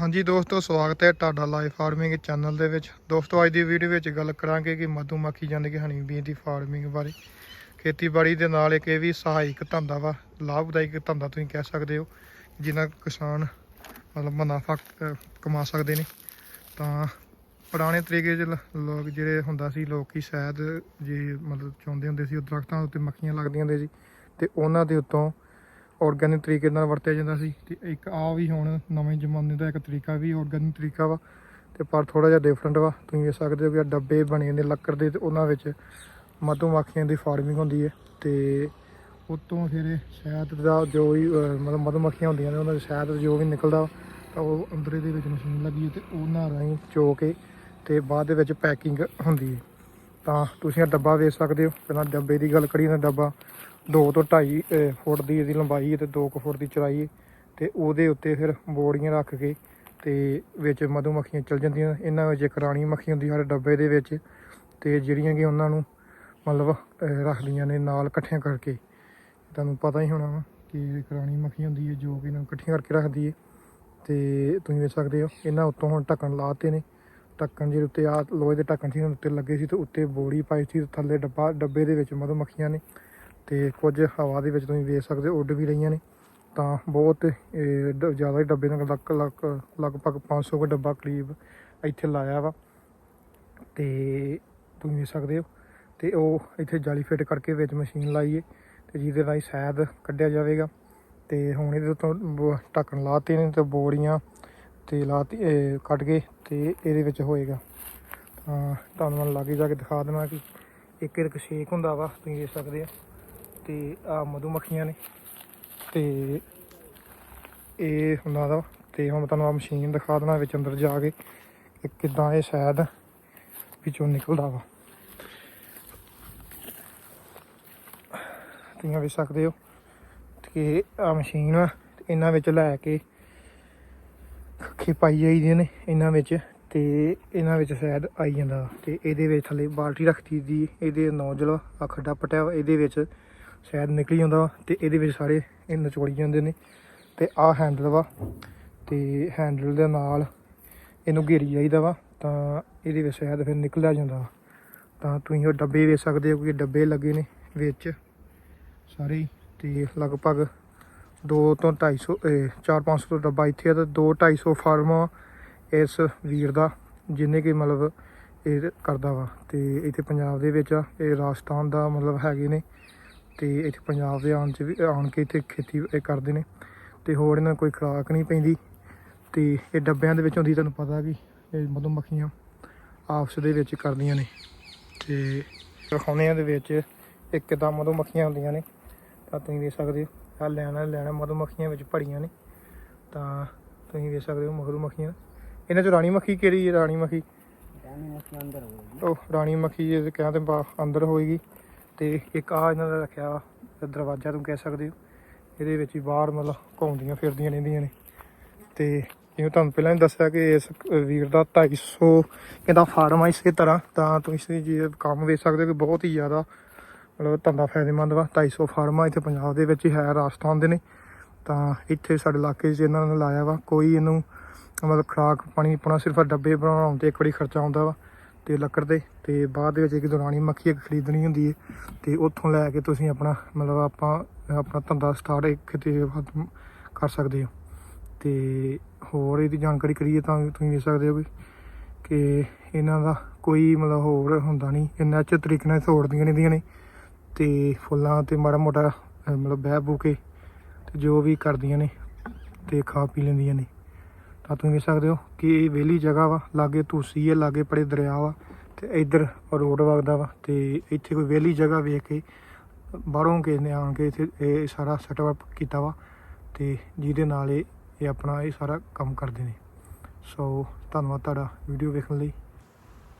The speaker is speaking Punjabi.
ਹਾਂਜੀ ਦੋਸਤੋ ਸਵਾਗਤ ਹੈ ਤੁਹਾਡਾ ਲਾਈਵ ਫਾਰਮਿੰਗ ਚੈਨਲ ਦੇ ਵਿੱਚ। ਦੋਸਤੋ ਅੱਜ ਦੀ ਵੀਡੀਓ ਵਿੱਚ ਗੱਲ ਕਰਾਂਗੇ ਕਿ ਮਧੂਮੱਖੀ ਜ਼ਿੰਦਗੀ ਹਨੀ ਬੀ ਦੀ ਫਾਰਮਿੰਗ ਬਾਰੇ। ਖੇਤੀਬਾੜੀ ਦੇ ਨਾਲ ਇੱਕ ਇਹ ਵੀ ਸਹਾਇਕ ਧੰਦਾ ਵਾ ਲਾਭਦਾਇਕ ਧੰਦਾ ਤੁਸੀਂ ਕਹਿ ਸਕਦੇ ਹੋ ਜਿਨ੍ਹਾਂ ਕਿਸਾਨ ਮਤਲਬ ਮੁਨਾਫਾ ਅਹ, ਕਮਾ ਸਕਦੇ ਨੇ। ਤਾਂ ਪੁਰਾਣੇ ਤਰੀਕੇ 'ਚ ਲ- ਲੋਕ ਜਿਹੜੇ ਹੁੰਦਾ ਸੀ ਲੋਕੀ ਸ਼ਾਇਦ ਜੇ ਮਤਲਬ ਚਾਹੁੰਦੇ ਹੁੰਦੇ ਸੀ ਉਹ ਦਰਖਤਾਂ ਉੱਤੇ ਮੱਖੀਆਂ ਲੱਗਦੀਆਂ ਹੁੰਦੀਆਂ ਸੀ ਤੇ ਉਹਨਾਂ ਦੇ ਉੱਤੋਂ ਆਰਗੈਨਿਕ ਤਰੀਕੇ ਨਾਲ ਵਰਤਿਆ ਜਾਂਦਾ ਸੀ ਤੇ ਇੱਕ ਆ ਵੀ ਹੁਣ ਨਵੇਂ ਜ਼ਮਾਨੇ ਦਾ ਇੱਕ ਤਰੀਕਾ ਵੀ ਆਰਗੈਨਿਕ ਤਰੀਕਾ ਵਾ ਤੇ ਪਰ ਥੋੜਾ ਜਿਹਾ ਡਿਫਰੈਂਟ ਵਾ। ਤੁਸੀਂ ਵੇਖ ਸਕਦੇ ਹੋ ਕਿ ਡੱਬੇ ਬਣੇ ਨੇ ਲੱਕੜ ਦੇ ਤੇ ਉਹਨਾਂ ਵਿੱਚ ਮਧੂਮੱਖੀਆਂ ਦੀ ਫਾਰਮਿੰਗ ਹੁੰਦੀ ਹੈ ਤੇ ਉਤੋਂ ਫਿਰ ਸ਼ਹਿਦ ਦਾ ਜੋ ਵੀ ਮਤਲਬ ਮਧੂਮੱਖੀਆਂ ਹੁੰਦੀਆਂ ਨੇ, ਉਹਨਾਂ ਦੇ ਸ਼ਹਿਦ ਜੋ ਵੀ ਨਿਕਲਦਾ ਤਾਂ ਉਹ ਅੰਦਰੇ ਦੇ ਵਿੱਚ ਮਸ਼ੀਨ ਲੱਗੀ ਹੈ ਤੇ ਉਹਨਾਂ ਰਾਹੀਂ ਚੋ ਕੇ ਤੇ ਬਾਅਦ ਦੇ ਵਿੱਚ ਪੈਕਿੰਗ ਹੁੰਦੀ ਹੈ। ਤਾਂ ਤੁਸੀਂ ਇਹ ਡੱਬਾ ਵੇਚ ਸਕਦੇ ਹੋ, ਪਹਿਲਾਂ ਡੱਬੇ ਦੀ ਗੱਲ ਕਰੀਏ ਤਾਂ ਡੱਬਾ 2 ਤੋਂ 2.5 ਫੁੱਟ ਦੀ ਇਹਦੀ ਲੰਬਾਈ ਹੈ ਤੇ 2 ਫੁੱਟ ਦੀ ਚੌੜਾਈ ਹੈ ਤੇ ਉਹਦੇ ਉੱਤੇ ਫਿਰ ਬੋੜੀਆਂ ਰੱਖ ਕੇ ਤੇ ਵਿੱਚ ਮਧੂਮੱਖੀਆਂ ਚਲ ਜਾਂਦੀਆਂ ਇਹਨਾਂ ਵਿੱਚ ਇੱਕ ਰਾਣੀ ਮੱਖੀ ਹੁੰਦੀ ਹਰ ਡੱਬੇ ਦੇ ਵਿੱਚ ਤੇ ਜਿਹੜੀਆਂ ਕਿ ਉਹਨਾਂ ਨੂੰ ਮਤਲਬ ਰੱਖਦੀਆਂ ਨੇ ਨਾਲ ਇਕੱਠੀਆਂ ਕਰਕੇ। ਤੁਹਾਨੂੰ ਪਤਾ ਹੀ ਹੋਣਾ ਵਾ ਕਿ ਇੱਕ ਰਾਣੀ ਮੱਖੀ ਹੁੰਦੀ ਹੈ ਜੋ ਕਿ ਇਹਨਾਂ ਨੂੰ ਇਕੱਠੀਆਂ ਕਰਕੇ ਰੱਖਦੀ ਹੈ। ਤੇ ਤੁਸੀਂ ਵੇਖ ਸਕਦੇ ਹੋ, ਇਹਨਾਂ ਉੱਤੋਂ ਹੁਣ ਢੱਕਣ ਲਾਤੇ ਨੇ। ਢੱਕਣ ਜਿਹਦੇ ਉੱਤੇ ਆ ਲੋਹੇ ਦੇ ਢੱਕਣ ਸੀ, ਉਹਨਾਂ ਉੱਤੇ ਲੱਗੇ ਸੀ ਤੇ ਉੱਤੇ ਬੋੜੀ ਪਾਈ ਸੀ ਤੇ ਥੱਲੇ ਡੱਬਾ, ਡੱਬੇ ਦੇ ਵਿੱਚ ਮਧੂਮੱਖੀਆਂ ਨੇ। ਤੇ ਕੁਝ ਹਵਾ ਦੇ ਵਿੱਚ ਤੁਸੀਂ ਵੇਖ ਸਕਦੇ ਹੋ, ਉੱਡ ਵੀ ਰਹੀਆਂ ਨੇ। ਤਾਂ ਬਹੁਤ ਜ਼ਿਆਦਾ ਹੀ ਡੱਬੇ ਨਾਲ ਲੱਕ ਲੱਕ, ਲਗਭਗ 500 ਕੁ ਡੱਬਾ ਕਰੀਬ ਇੱਥੇ ਲਾਇਆ ਵਾ। ਤੇ ਤੁਸੀਂ ਵੇਖ ਸਕਦੇ ਹੋ, ਤੇ ਉਹ ਇੱਥੇ ਜਾਲੀ ਫਿੱਟ ਕਰਕੇ ਵਿੱਚ ਮਸ਼ੀਨ ਲਾਈਏ ਤੇ ਜਿਹਦੇ ਰਾਹੀਂ ਸ਼ਾਇਦ ਕੱਢਿਆ ਜਾਵੇਗਾ। ਤੇ ਹੁਣ ਇਹਦੇ ਤੋਂ ਬ- ਢੱਕਣ ਲਾਤੇ ਨੇ ਤੇ ਬੋੜੀਆਂ ਤੇ ਲਾਤੀ ਕੱਢ ਕੇ ਤੇ ਇਹਦੇ ਵਿੱਚ ਹੋਏਗਾ। ਤਾਂ ਤੁਹਾਨੂੰ ਮੈਂ ਲਾਗੇ ਜਾ ਕੇ ਦਿਖਾ ਦੇਵਾਂ ਕਿ ਇੱਕ ਇੱਕ ਸ਼ੇਕ ਹੁੰਦਾ ਵਾ, ਤੁਸੀਂ ਦੇਖ ਸਕਦੇ ਹੋ। ਤੇ ਆ ਮਧੂਮੱਖੀਆਂ ਨੇ। ਤੇ ਇਹ ਹੁੰਦਾ ਦਾ ਤੇ ਹੁਣ ਤੁਹਾਨੂੰ ਆ ਮਸ਼ੀਨ ਦਿਖਾ ਦੇਣਾ ਵਿੱਚ ਅੰਦਰ ਜਾ ਕੇ ਕਿ ਕਿਦਾਂ ਇਹ ਸ਼ਾਇਦ ਵਿੱਚੋਂ ਨਿਕਲਦਾ ਵਾ। ਤੁਸੀਂ ਵੇਖ ਸਕਦੇ ਹੋ ਕਿ ਆ ਮਸ਼ੀਨ ਆ ਤੇ ਇਹਨਾਂ ਵਿੱਚ ਲੈ ਕੇ ਖੇ ਪਾਈ ਜਾਈਦੀਆਂ ਨੇ ਇਹਨਾਂ ਵਿੱਚ ਤੇ ਇਹਨਾਂ ਵਿੱਚ ਸ਼ਾਇਦ ਆਈ ਜਾਂਦਾ ਵਾ। ਤੇ ਇਹਦੇ ਵਿੱਚ ਥੱਲੇ ਬਾਲਟੀ ਰੱਖਦੀ ਦੀ ਇਹਦੇ ਨੋਜ਼ਲ ਆ ਖੱਡਾ ਪਟਿਆ ਵਾ, ਇਹਦੇ ਵਿੱਚ ਸ਼ਾਇਦ ਨਿਕਲੀ ਜਾਂਦਾ ਵਾ ਤੇ ਇਹਦੇ ਵਿੱਚ ਸਾਰੇ ਇਹ ਨਿਚੋੜੀ ਜਾਂਦੇ ਨੇ ਤੇ ਆਹ ਹੈਂਡਲ ਵਾ ਤੇ ਹੈਂਡਲ ਦੇ ਨਾਲ ਇਹਨੂੰ ਘੇਰੀ ਜਾਈਦਾ ਵਾ ਤਾਂ ਇਹਦੇ ਵਿੱਚ ਸ਼ਾਇਦ ਫਿਰ ਨਿਕਲਿਆ ਜਾਂਦਾ ਵਾ। ਤਾਂ ਤੁਸੀਂ ਉਹ ਡੱਬੇ ਵੇਚ ਸਕਦੇ ਹੋ ਕਿ ਡੱਬੇ ਲੱਗੇ ਨੇ ਵਿੱਚ ਸਾਰੇ ਹੀ ਤੇ ਲਗਭਗ 2 ਤੋਂ 250 4-500 ਤੋਂ ਡੱਬਾ ਇੱਥੇ ਆ ਤੇ 2-250 ਫਾਰਮ ਆ ਇਸ ਵੀਰ ਦਾ ਜਿਹਨੇ ਕਿ ਮਤਲਬ ਇਹ ਕਰਦਾ ਵਾ ਤੇ ਇੱਥੇ ਪੰਜਾਬ ਦੇ ਵਿੱਚ ਆ, ਇਹ ਰਾਜਸਥਾਨ ਦਾ ਮਤਲਬ ਹੈਗੇ ਨੇ ਤੇ ਇੱਥੇ ਪੰਜਾਬ ਦੇ ਆਉਣ ਚ ਵੀ ਆਣ ਕੇ ਇੱਥੇ ਖੇਤੀ ਇਹ ਕਰਦੇ ਨੇ। ਤੇ ਹੋਰ ਇਹਨਾਂ ਕੋਈ ਖੁਰਾਕ ਨਹੀਂ ਪੈਂਦੀ। ਤੇ ਇਹ ਡੱਬਿਆਂ ਦੇ ਵਿੱਚ ਹੁੰਦੀ ਤੁਹਾਨੂੰ ਪਤਾ ਵੀ ਇਹ ਮਧੂਮੱਖੀਆਂ ਆਪਸ ਦੇ ਵਿੱਚ ਕਰਦੀਆਂ ਨੇ। ਤੇ ਰਖਾਉਣਿਆਂ ਦੇ ਵਿੱਚ ਇੱਕ ਕਿਦਾਂ ਮਧੂਮੱਖੀਆਂ ਹੁੰਦੀਆਂ ਨੇ। ਤਾਂ ਤੁਸੀਂ ਵੇਖ ਸਕਦੇ ਹੋ ਆ ਲੈਣਾ ਲੈਣਾ ਮਧੂਮੱਖੀਆਂ ਵਿੱਚ ਭਰੀਆਂ ਨੇ। ਤਾਂ ਤੁਸੀਂ ਵੇਖ ਸਕਦੇ ਹੋ ਮਧੂਮੱਖੀਆਂ ਇਹਨਾਂ ਚ ਰਾਣੀ ਮੱਖੀ ਕਿਹੜੀ ਹੈ? ਰਾਣੀ ਮੱਖੀ? ਉਹ ਰਾਣੀ ਮੱਖੀ ਇਹ ਕਹਿੰਦੇ ਅੰਦਰ ਹੋਏਗੀ। ਤੇ ਇੱਕ ਆ ਇਹਨਾਂ ਦਾ ਰੱਖਿਆ ਵਾ ਦਰਵਾਜ਼ਾ ਤੁਸੀਂ ਕਹਿ ਸਕਦੇ ਹੋ। ਇਹਦੇ ਵਿੱਚ ਹੀ ਬਾਹਰ ਮਤਲਬ ਘੁੰਮਦੀਆਂ ਫਿਰਦੀਆਂ ਰਹਿੰਦੀਆਂ ਨੇ। ਤੇ ਜਿਵੇਂ ਤੁਹਾਨੂੰ ਪਹਿਲਾਂ ਹੀ ਦੱਸਿਆ ਕਿ ਇਸ ਵੀਰ ਦਾ 250 ਕਹਿੰਦਾ ਫਾਰਮ ਆ ਇਸੇ ਤਰ੍ਹਾਂ, ਤਾਂ ਤੁਸੀਂ ਜੇ ਕੰਮ ਵੇਖ ਸਕਦੇ ਹੋ ਕਿ ਬਹੁਤ ਹੀ ਜ਼ਿਆਦਾ ਮਤਲਬ ਧੰਦਾ ਫਾਇਦੇਮੰਦ ਵਾ। 250 ਫਾਰਮ ਆ, ਇੱਥੇ ਪੰਜਾਬ ਦੇ ਵਿੱਚ ਹੀ ਹੈ, ਰਾਜਸਥਾਨ ਦੇ ਨੇ। ਤਾਂ ਇੱਥੇ ਸਾਡੇ ਇਲਾਕੇ 'ਚ ਇਹਨਾਂ ਨੇ ਲਾਇਆ ਵਾ। ਕੋਈ ਇਹਨੂੰ ਮਤਲਬ ਖੁਰਾਕ ਪਾਣੀ ਪਾਉਣਾ ਸਿਰਫ ਡੱਬੇ ਬਣਾਉਣ ਤੇ ਇੱਕ ਵਾਰੀ ਖਰਚਾ ਆਉਂਦਾ ਵਾ। ਤੇ ਲੱਕੜ ਦੇ ਤੇ ਬਾਅਦ ਦੇ ਵਿੱਚ ਇੱਕ ਦੁਰਾਣੀ ਮੱਖੀ ਇੱਕ ਖਰੀਦਣੀ ਹੁੰਦੀ ਹੈ ਤੇ ਉੱਥੋਂ ਲੈ ਕੇ ਤੁਸੀਂ ਆਪਣਾ ਮਤਲਬ ਆਪਾਂ, ਆਪਣਾ ਧੰਦਾ ਸਟਾਰਟ ਇੱਕ ਤੇ ਕਰ ਸਕਦੇ ਹੋ। ਤੇ ਹੋਰ ਇਹਦੀ ਜਾਣਕਾਰੀ ਕਰੀਏ ਤਾਂ ਤੁਸੀਂ ਵੇਖ ਸਕਦੇ ਹੋ ਵੀ ਕਿ ਇਹਨਾਂ ਦਾ ਕੋਈ ਮਤਲਬ ਹੋਰ ਹੁੰਦਾ ਨਹੀਂ ਇਹ ਨੈਚੁਰਲ ਤਰੀਕੇ ਨਾਲ ਤੋੜਦੀਆਂ ਰਹਿੰਦੀਆਂ ਨੇ ਤੇ ਫੁੱਲਾਂ ਤੇ ਮਾੜਾ ਮੋਟਾ, ਮਤਲਬ ਬਹਿ ਬੂ ਕੇ ਤੇ ਜੋ ਵੀ ਕਰਦੀਆਂ ਨੇ ਤੇ ਖਾ ਪੀ ਲੈਂਦੀਆਂ ਨੇ। ਤਾਂ ਤੁਸੀਂ ਵੇਖ ਸਕਦੇ ਹੋ ਕਿ ਇਹ ਵਿਹਲੀ ਜਗ੍ਹਾ ਵਾ, ਲਾਗੇ ਤੁਸੀਂ ਹੈ, ਲਾਗੇ ਪੜੇ ਦਰਿਆ ਵਾ ਤੇ ਇੱਧਰ ਰੋਡ ਵਗਦਾ ਵਾ ਤੇ ਇੱਥੇ ਕੋਈ ਵਿਹਲੀ ਜਗ੍ਹਾ ਵੇਖ ਕੇ ਬਾਹਰੋਂ ਕਿਸੇ ਨੇ ਆਣ ਕੇ ਇੱਥੇ ਇਹ ਸਾਰਾ ਸੈਟਅਪ ਕੀਤਾ ਵਾ ਤੇ ਜਿਹਦੇ ਨਾਲ ਇਹ ਆਪਣਾ ਇਹ ਸਾਰਾ ਕੰਮ ਕਰਦੇ ਨੇ। ਸੋ ਧੰਨਵਾਦ ਤੁਹਾਡਾ ਵੀਡੀਓ ਵੇਖਣ ਲਈ।